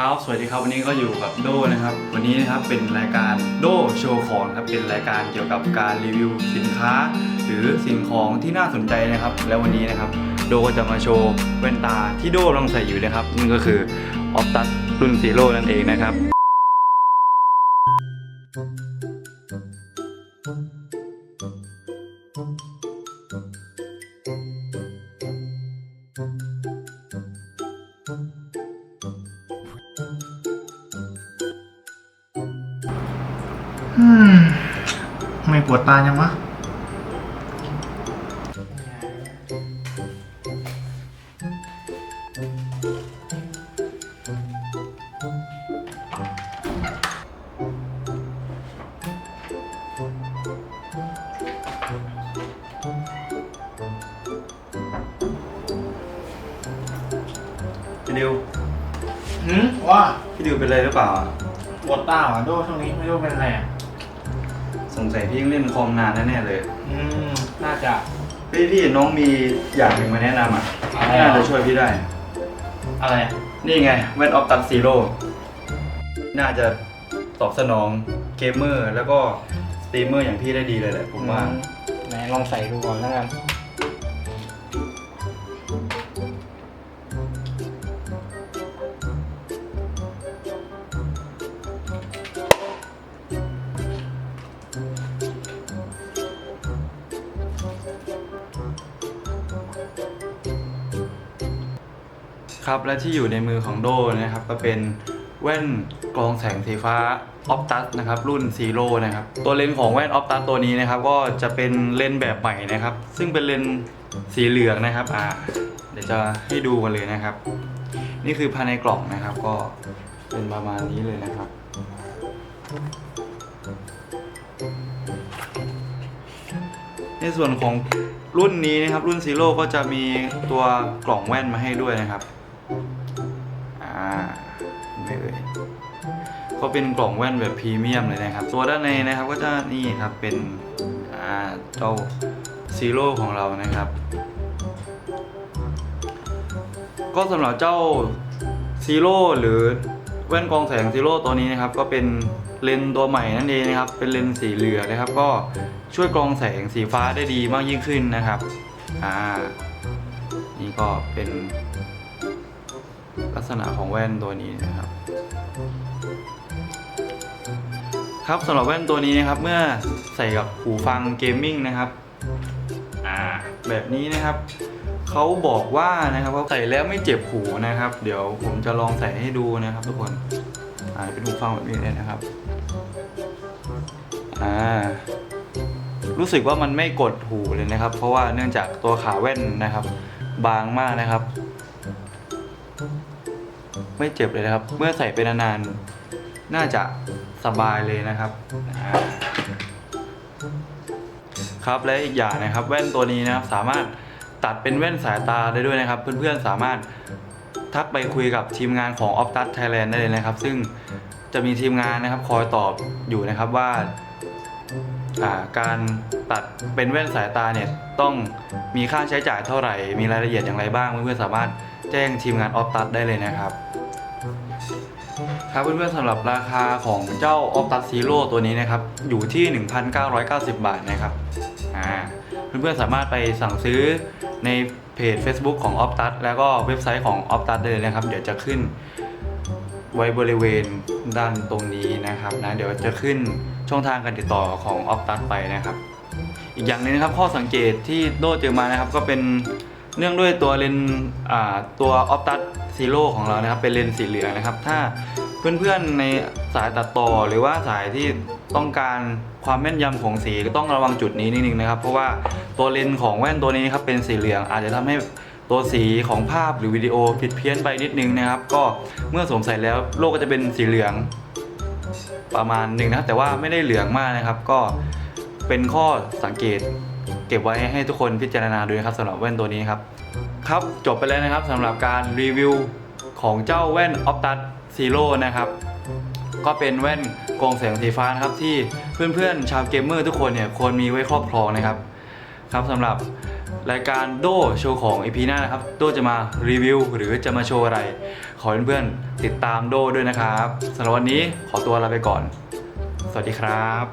ครับ สวัสดีครับ วันนี้ก็อยู่กับโดนะครับ วันนี้นะครับเป็นรายการโดโชว์ของครับ เป็นรายการเกี่ยวกับการรีวิวสินค้า หรือสิ่งของที่น่าสนใจนะครับ แล้ววันนี้นะครับ โดก็จะมาโชว์แว่นตาที่โดกำลังใส่อยู่นะครับนั่นก็คือออฟตัสรุ่นซีโร่นั่นเองนะครับ อืมทำไมปวดตายังวะ พี่ดิวหืมว่า พี่ดิวเป็นอะไรหรือเปล่าอะ ปวดตาว่ะโดช่วงนี้ไม่รู้เป็นอะไรอะสงสัยพี่ยังเล่นคอมนานแน่ๆเลย อืมน่าจะ พี่พี่น้องมีอย่างหนึ่งมาแนะนำอะอะไรอะ น่าจะช่วยพี่ได้ อะไรอะนี่ไงแว่นออฟตัสซีโร่น่าจะตอบสนองเกมเมอร์ แล้วก็สตรีมเมอร์อย่างพี่ได้ดีเลยแหละผมว่า ไหนลองใส่ดูก่อนแล้วกัน ครับและที่อยู่ในมือของโดนะครับก็เป็นแว่นกรองแสงสีฟ้าออ t ตัสนะครับรุ่นซีโร่นะครับตัวเลนส์ของแว่นออ t ตัสตัวนี้นะครับก็จะเป็นเลนส์แบบใหม่นะครับ ซึ่งเป็นเลนส์สีเหลืองนะครับอ่าเดี๋ยวจะให้ดูกันเลยนะครับ นี่คือภายในกล่องนะครับก็เป็นประมาณนี้เลยนะครับในส่วนของรุ่นนี้นะครับรุ่นซีโร่ก็จะมีตัวกล่องแว่นมาให้ด้วยนะครับ อ่าเห็นไหมเอ่ยก็เป็นกล่องแว่นแบบพรีเมียมเลยนะครับ ตัวด้านในนะครับก็จะนี่ครับเป็นอ่าเจ้าซีโร่ของเรานะครับ ก็สำหรับเจ้าซีโร่หรือแว่นกองแสงซีโร่ตัวนี้นะครับ ก็เป็นเลนส์ตัวใหม่นั่นเองนะครับ เป็นเลนส์สีเหลืองนะครับ ก็ช่วยกรองแสงสีฟ้าได้ดีมากยิ่งขึ้นนะครับ อ่า นี่ก็เป็น ลักษณะของแว่นตัวนี้นะครับ ครับสำหรับแว่นตัวนี้นะครับ เมื่อใส่กับหูฟังเกมมิ่งนะครับอ่าแบบนี้นะครับเขาบอกว่านะครับว่าใส่แล้วไม่เจ็บหูนะครับ เดี๋ยวผมจะลองใส่ให้ดูนะครับ ทุกคนอ่าเป็นหูฟังแบบนี้เลยนะครับอ่ารู้สึกว่ามันไม่กดหูเลยนะครับ เพราะว่าเนื่องจากตัวขาแว่นนะครับ บางมากนะครับ ไม่เจ็บเลยนะครับ เมื่อใส่ไปนานๆ น่าจะสบายเลยนะครับอ่าครับและอีกอย่างนะครับแว่นตัวนี้นะครับสามารถตัดเป็นแว่นสายตาได้ด้วยนะครับ เพื่อนๆสามารถทักไปคุยกับทีมงานของ Optus Thailand ได้เลยนะครับ ซึ่งจะมีทีมงานนะครับ คอยตอบอยู่นะครับว่า อ่าการตัดเป็นแว่นสายตาเนี่ยต้องมีค่าใช้จ่ายเท่าไหร่ มีรายละเอียดอย่างไรบ้างเพื่อนๆสามารถแจ้งทีมงานออฟตัดได้เลยนะครับครับเพื่อนๆสำหรับราคาของเจ้าออฟตัดซีโร่ตัวนี้นะครับ อยู่ที่ 1,990 บาทนะครับอ่าเพื่อนๆสามารถไปสั่งซื้อในเพจ Facebook ของ o p t u s แล้วก็เว็บไซต์ของ o p t u s ได้เลยนะครับ เดี๋ยวจะขึ้นไว้บริเวณด้านตรงนี้นะครับนะเดี๋ยวจะขึ้น ช่องทางการติดต่อของออฟตัสไปนะครับ อีกอย่างหนึงนะครับ ข้อสังเกตที่โดเจอมานะครับ ก็เป็นเนื่องด้วยตัวเลนอ่าตัวออฟตัสซีโร่ของเรานะครับ เป็นเลนสีเหลืองนะครับ ถ้าเพื่อนๆในสายตัดต่อหรือว่าสายที่ต้องการความแม่นยำของสีก็ต้องระวังจุดนี้นิดนึงนะครับ เพราะว่าตัวเลนส์ของแว่นตัวนี้ครับเป็นสีเหลือง อาจจะทำให้ตัวสีของภาพหรือวิดีโอผิดเพี้ยนไปนิดนึงนะครับ ก็เมื่อสวมใส่แล้วโลกก็จะเป็นสีเหลือง ประมาณหนึ่งนะครับแต่ว่าไม่ได้เหลืองมากนะครับ ก็เป็นข้อสังเกต เก็บไว้ให้ทุกคนพิจารณาดูนะครับสำหรับแว่นตัวนี้ครับ ครับจบไปแล้วนะครับสำหรับการรีวิวของเจ้าแว่น Optus Zero นะครับก็เป็นแว่นกรองแสงสีฟ้านะครับที่เพื่อนๆชาวเกมเมอร์ทุกคนเนี่ยควรมีไว้ครอบครองนะครับ ครับสำหรับ รายการโดโชว์ของ EP หน้านะครับ โดจะมารีวิวหรือจะมาโชว์อะไร ขอเพื่อนๆติดตามโดด้วยนะครับสำหรับวันนี้ขอตัวลาไปก่อน สวัสดีครับ